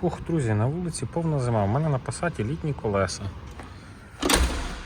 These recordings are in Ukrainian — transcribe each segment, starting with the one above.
Фух, друзі, на вулиці повна зима. У мене на пасаті літні колеса.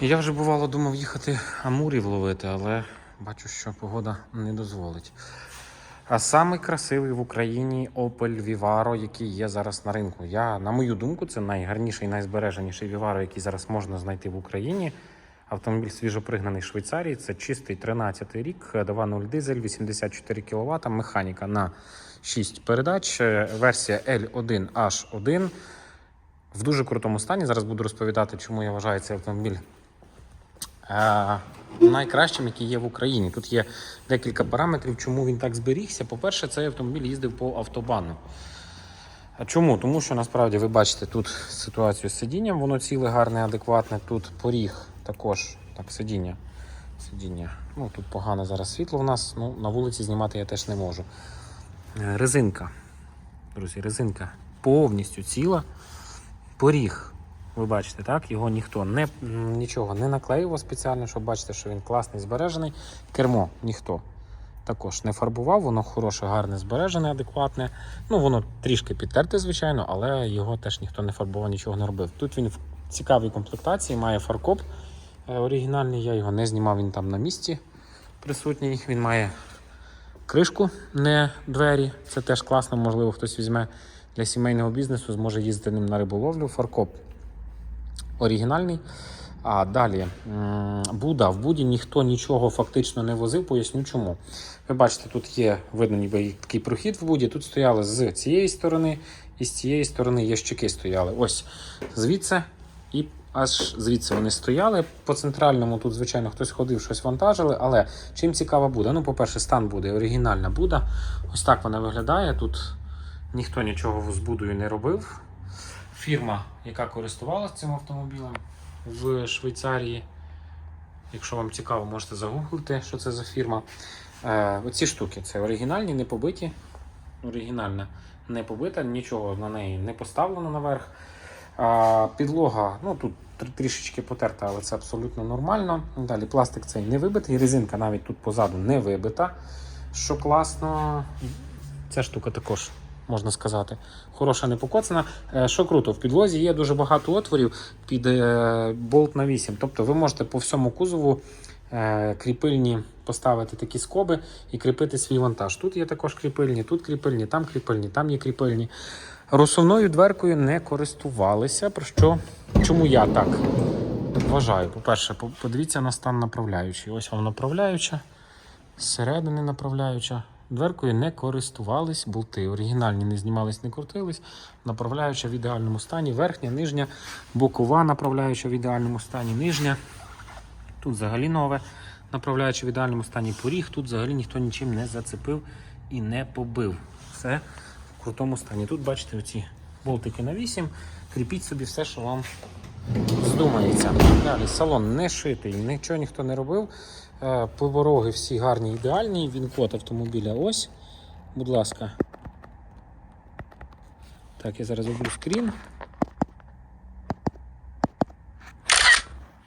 Я вже бувало думав їхати амурів ловити, але бачу, що погода не дозволить. А самий красивий в Україні Opel Vivaro, який є зараз на ринку. Я, на мою думку, це найгарніший, найзбереженіший Vivaro, який зараз можна знайти в Україні. Автомобіль свіжопригнаний Швейцарії. Це чистий 13-й рік, 2.0 дизель, 84 кВт, механіка на 6 передач, е, версія L1H1 в дуже крутому стані. Зараз буду розповідати, чому я вважаю цей автомобіль е, найкращим, який є в Україні. Тут є декілька параметрів, чому він так зберігся. По-перше, цей автомобіль їздив по автобану. Чому? Тому що насправді ви бачите тут ситуацію з сидінням, воно ціле, гарне, адекватне. Тут поріг також, так, сидіння. Сидіння. Ну, тут погане зараз світло в нас, ну, на вулиці знімати я теж не можу. Е, Резинка. Друзі, резинка повністю ціла. Поріг. Ви бачите, так? Його ніхто не, нічого не наклеював спеціально, щоб бачити, що він класний, збережений. Кермо ніхто також не фарбував, воно хороше, гарне, збережене, адекватне. Ну, воно трішки підтерте, звичайно, але його теж ніхто не фарбував, нічого не робив. Тут він в цікавій комплектації, має фаркоп оригінальний, я його не знімав, він там на місці присутній. Він має кришку, не двері. Це теж класно, можливо, хтось візьме для сімейного бізнесу, зможе їздити ним на риболовлю. Фаркоп оригінальний. А далі Буда. В Буді ніхто нічого фактично не возив, поясню чому. Ви бачите, тут є видно ніби такий прохід в Буді. Тут стояли з цієї сторони, і з цієї сторони ящики стояли. Ось звідси і аж звідси вони стояли. По центральному тут, звичайно, хтось ходив, щось вантажили. Але чим цікава Буда? Ну, по-перше, стан буде оригінальна Буда. Ось так вона виглядає. Тут ніхто нічого з Будою не робив. Фірма, яка користувалася цим автомобілем в Швейцарії. Якщо вам цікаво, можете загуглити, що це за фірма. Е, оці штуки це оригінальні, не побиті. Оригінальна не побита, нічого на неї не поставлено наверх. А, підлога, ну тут трішечки потерта, але це абсолютно нормально. Далі пластик цей не вибитий, резинка навіть тут позаду не вибита. Що класно, ця штука також. Можна сказати, хороша не покоцана. Е, Що круто, в підлозі є дуже багато отворів під е, болт на 8. Тобто ви можете по всьому кузову е, кріпильні поставити такі скоби і кріпити свій вантаж. Тут є також кріпильні, тут кріпильні, там кріпильні, там є кріпильні. Розсувною дверкою не користувалися. Про що чому я так вважаю? По-перше, подивіться на стан направляючої. Ось вам направляюча, зсередини направляюча. Дверкою не користувались, болти оригінальні не знімались, не крутились. Направляюча в ідеальному стані, верхня, нижня, бокова направляюча в ідеальному стані, нижня. Тут взагалі нове, направляючи в ідеальному стані поріг. Тут взагалі ніхто нічим не зацепив і не побив. Все крутому стані. Тут бачите оці болтики на 8. Кріпіть собі все, що вам здумається. Далі салон не шитий, нічого ніхто не робив. Е, Повороги всі гарні, ідеальні. Він код автомобіля ось. Будь ласка. Так, я зараз роблю скрін.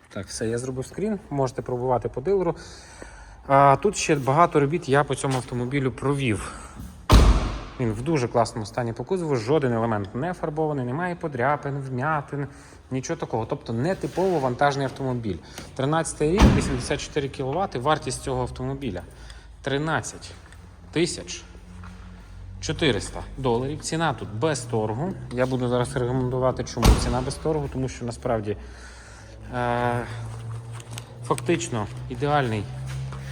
Так, все, я зробив скрін, можете пробувати по дилеру. А, тут ще багато робіт я по цьому автомобілю провів. Він в дуже класному стані по кузову, жоден елемент не фарбований, немає подряпин, вмятин, нічого такого. Тобто не типово вантажний автомобіль. 13 рік, 84 кВт, вартість цього автомобіля 13 тисяч 400 доларів. Ціна тут без торгу. Я буду зараз рекомендувати, чому ціна без торгу, тому що насправді е, фактично ідеальний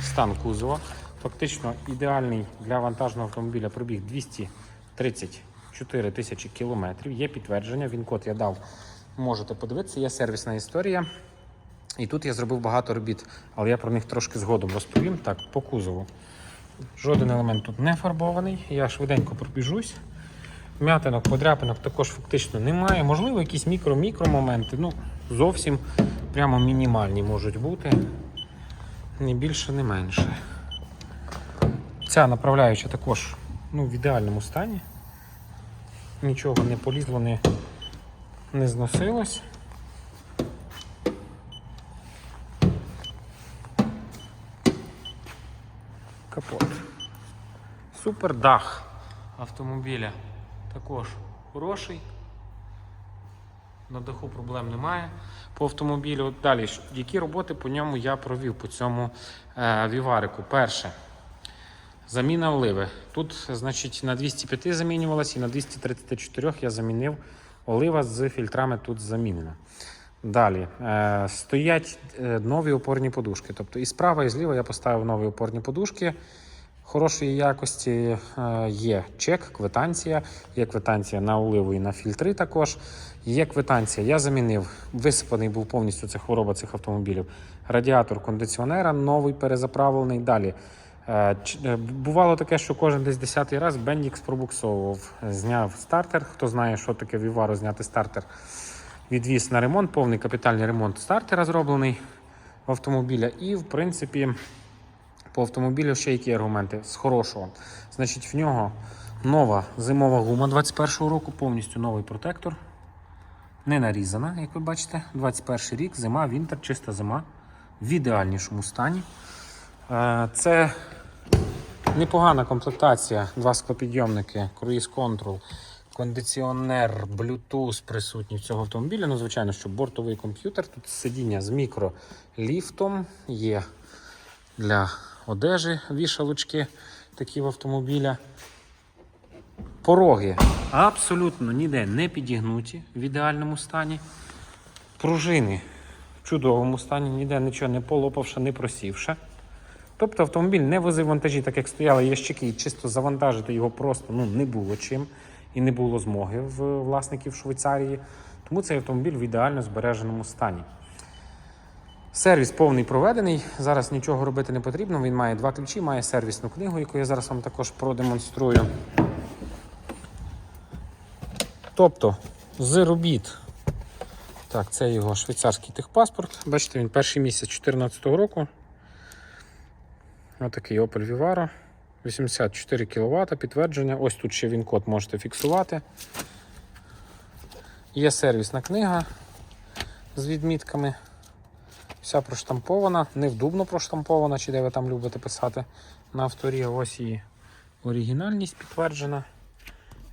стан кузова. Фактично ідеальний для вантажного автомобіля пробіг 234 тисячі кілометрів. Є підтвердження, він код я дав. Можете подивитися, є сервісна історія. І тут я зробив багато робіт, але я про них трошки згодом розповім. Так, по кузову. Жоден елемент тут не фарбований. Я швиденько пробіжусь. М'ятинок, подряпинок також фактично немає. Можливо, якісь мікро-мікро моменти. Ну, зовсім прямо мінімальні можуть бути. Ні більше, ні менше. Ця направляюча також ну, в ідеальному стані. Нічого не полізло, не, не зносилось. Капот. Супер дах автомобіля також хороший. На даху проблем немає по автомобілю. Далі, які роботи по ньому я провів по цьому е, віварику? Перше. Заміна оливи. Тут, значить, на 205 замінювалась і на 234 я замінив олива з фільтрами тут замінена. Далі е, стоять е, нові опорні подушки. Тобто і справа, і зліва я поставив нові опорні подушки хорошої якості. Е, є чек, квитанція, є квитанція на оливу і на фільтри також. Є квитанція. Я замінив, висипаний був повністю це хвороба цих автомобілів. Радіатор кондиціонера новий перезаправлений. Далі. Е, е, Бувало таке, що кожен десь десятий раз Бендікс пробуксовував. Зняв стартер. Хто знає, що таке Віваро, зняти стартер. Відвіз на ремонт, повний капітальний ремонт стартера зроблений в автомобіля. І, в принципі, по автомобілю ще які аргументи з хорошого. Значить, в нього нова зимова гума 21-го року, повністю новий протектор. Не нарізана, як ви бачите. 21 рік, зима, вінтер, чиста зима в ідеальнішому стані. Е, Це непогана комплектація, два склопідйомники, круїз контрол, кондиціонер, Bluetooth присутній в цього автомобіля. Ну, звичайно, що бортовий комп'ютер. Тут сидіння з мікроліфтом, є для одежі вішалочки такі в автомобіля. Пороги абсолютно ніде не підігнуті в ідеальному стані. Пружини в чудовому стані, ніде нічого не полопавши, не просівши. Тобто автомобіль не возив вантажі, так як стояли ящики, і чисто завантажити його просто ну, не було чим і не було змоги в власників Швейцарії. Тому цей автомобіль в ідеально збереженому стані. Сервіс повний проведений. Зараз нічого робити не потрібно. Він має два ключі, має сервісну книгу, яку я зараз вам також продемонструю. Тобто, з робіт. Так, це його швейцарський техпаспорт. Бачите, він перший місяць 2014 року. Отакий Opel Vivaro. 84 кВт підтвердження. Ось тут ще він код можете фіксувати. Є сервісна книга з відмітками. Вся проштампована, невдубно проштампована, чи де ви там любите писати на авторі. Ось її оригінальність підтверджена.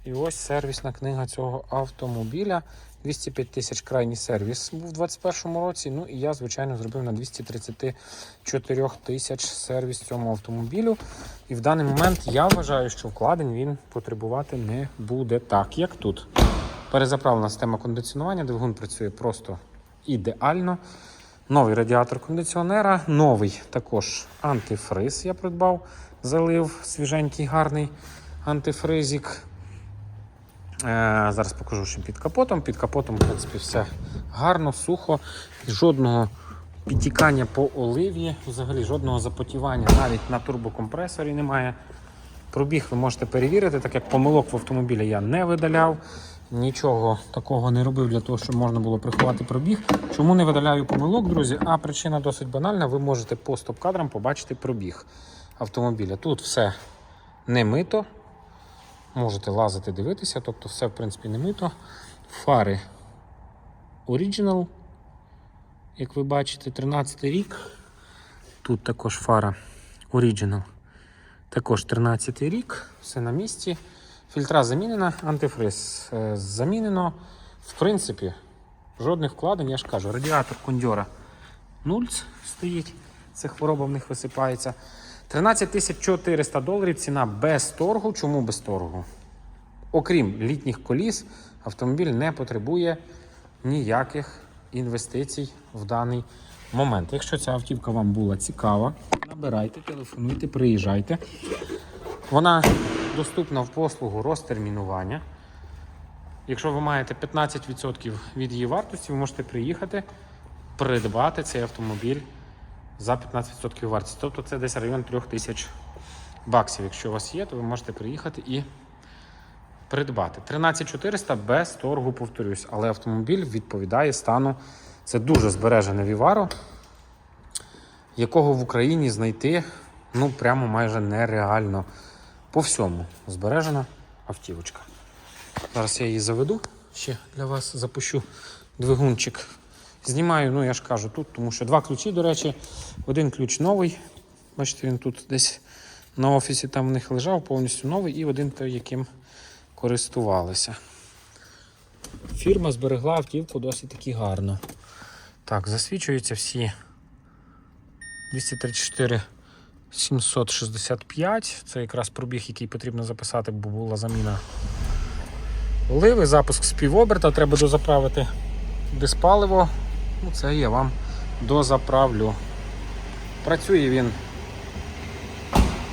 І ось сервісна книга цього автомобіля. 205 тисяч крайній сервіс був у 2021 році. Ну і я, звичайно, зробив на 234 тисяч сервіс цьому автомобілю. І в даний момент я вважаю, що вкладень він потребувати не буде так, як тут. Перезаправлена система кондиціонування, двигун працює просто ідеально. Новий радіатор кондиціонера, новий також антифриз я придбав, залив свіженький, гарний антифризик. Е, зараз покажу, що під капотом. Під капотом, в принципі, все гарно, сухо, жодного підтікання по оливі, взагалі жодного запотівання навіть на турбокомпресорі немає. Пробіг ви можете перевірити, так як помилок в автомобілі я не видаляв. Нічого такого не робив для того, щоб можна було приховати пробіг. Чому не видаляю помилок, друзі? А причина досить банальна. Ви можете по стоп-кадрам побачити пробіг автомобіля. Тут все не мито. Можете лазити, дивитися, тобто все, в принципі, не мито. Фари Original, як ви бачите, 13 рік. Тут також фара Original. Також 13 рік, все на місці. Фільтра замінена, антифриз е, замінено. В принципі, жодних вкладень, я ж кажу, радіатор кондьора нульц стоїть, це хвороба в них висипається. 13 400 доларів ціна без торгу. Чому без торгу? Окрім літніх коліс, автомобіль не потребує ніяких інвестицій в даний момент. Якщо ця автівка вам була цікава, набирайте, телефонуйте, приїжджайте. Вона доступна в послугу розтермінування. Якщо ви маєте 15% від її вартості, ви можете приїхати, придбати цей автомобіль за 15% вартості. Тобто це десь район 3000 баксів. Якщо у вас є, то ви можете приїхати і придбати. 13400 без торгу, повторюсь, але автомобіль відповідає стану. Це дуже збережене Віваро, якого в Україні знайти ну прямо майже нереально. По всьому збережена автівочка. Зараз я її заведу, ще для вас запущу двигунчик. Знімаю, ну я ж кажу, тут, тому що два ключі, до речі, один ключ новий. Бачите, він тут десь на офісі там в них лежав, повністю новий, і один той, яким користувалися. фірма зберегла автівку досить таки гарно. Так, засвічуються всі 234 765. Це якраз пробіг, який потрібно записати, бо була заміна оливи, запуск з півоберта, треба дозаправити диспаливо. Ну, це я вам дозаправлю. Працює він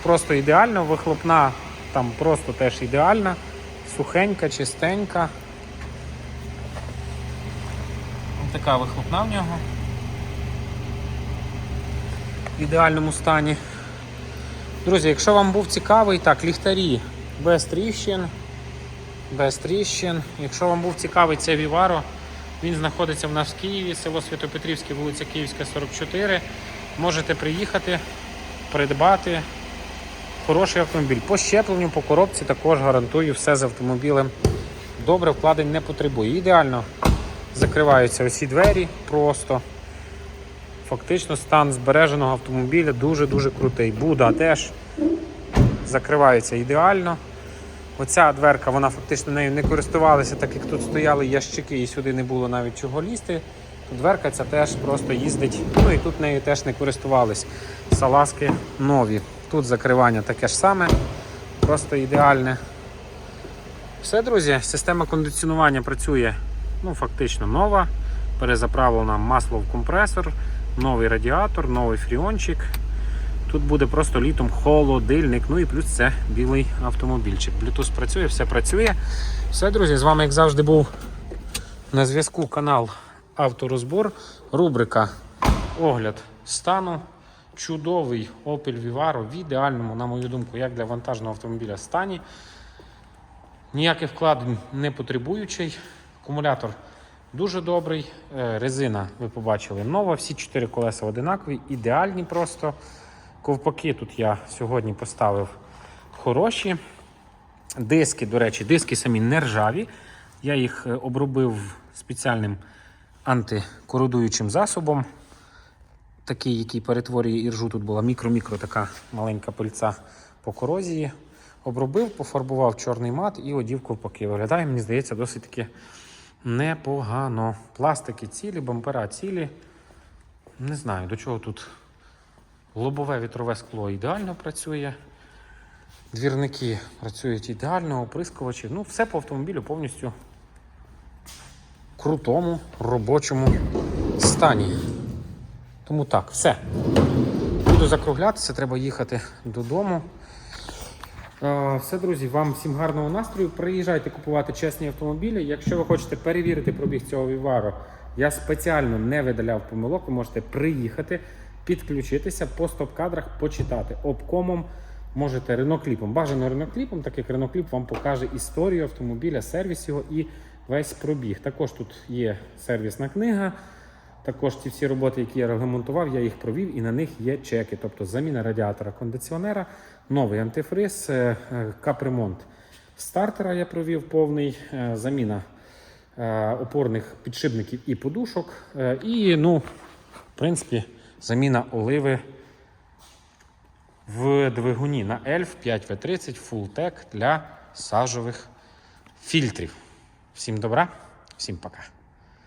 просто ідеально, вихлопна там просто теж ідеальна, сухенька, чистенька. Ось така вихлопна в нього. В ідеальному стані. Друзі, якщо вам був цікавий, так, ліхтарі без тріщин. Без тріщин. Якщо вам був цікавий цей Віваро, він знаходиться в нас в Києві, село Святопетрівське, вулиця Київська, 44. Можете приїхати, придбати хороший автомобіль. По щепленню, по коробці також гарантую все з автомобілем. Добре, вкладень не потребує. Ідеально закриваються усі двері просто. Фактично стан збереженого автомобіля дуже-дуже крутий. Буда теж закривається ідеально. Оця дверка, вона фактично нею не користувалася, так як тут стояли ящики і сюди не було навіть чого лізти. То дверка ця теж просто їздить. Ну і тут нею теж не користувались. Салазки нові. Тут закривання таке ж саме, просто ідеальне. Все, друзі, система кондиціонування працює ну, фактично нова. Перезаправлено масло в компресор, новий радіатор, новий фріончик. Тут буде просто літом холодильник, ну і плюс це білий автомобільчик. Bluetooth працює, все працює. Все, друзі, з вами, як завжди, був на зв'язку канал Авторозбор. Рубрика Огляд стану. Чудовий Opel Vivaro в ідеальному, на мою думку, як для вантажного автомобіля стані. Ніяких вкладень не потребуючий. Акумулятор дуже добрий. Е, Резина, ви побачили, нова. Всі чотири колеса одинакові, ідеальні просто. Ковпаки тут я сьогодні поставив хороші. Диски, до речі, диски самі не ржаві. Я їх е, обробив спеціальним антикородуючим засобом. Такий, який перетворює іржу. Тут була мікро-мікро така маленька пильця по корозії. Обробив, пофарбував чорний мат і одів ковпаки. Виглядає, мені здається, досить таки непогано. Пластики цілі, бампера цілі. Не знаю, до чого тут лобове вітрове скло ідеально працює. Двірники працюють ідеально, оприскувачі. Ну, все по автомобілю повністю в крутому робочому стані. Тому так, все. Буду закруглятися, треба їхати додому. Е, Все, друзі, вам всім гарного настрою. Приїжджайте купувати чесні автомобілі. Якщо ви хочете перевірити пробіг цього Віваро, я спеціально не видаляв помилок, ви можете приїхати, підключитися по стоп-кадрах, почитати. Обкомом можете ренокліпом. Бажано ренокліпом, так як ренокліп вам покаже історію автомобіля, сервіс його і весь пробіг. Також тут є сервісна книга. Також ці всі роботи, які я регламентував, я їх провів і на них є чеки. Тобто заміна радіатора кондиціонера, новий антифриз, е, е, капремонт стартера я провів повний, е, заміна опорних підшипників і подушок. І, ну, в принципі, заміна оливи в двигуні на ELF 5V30 Full Tech для сажових фільтрів. Всім добра, всім пока.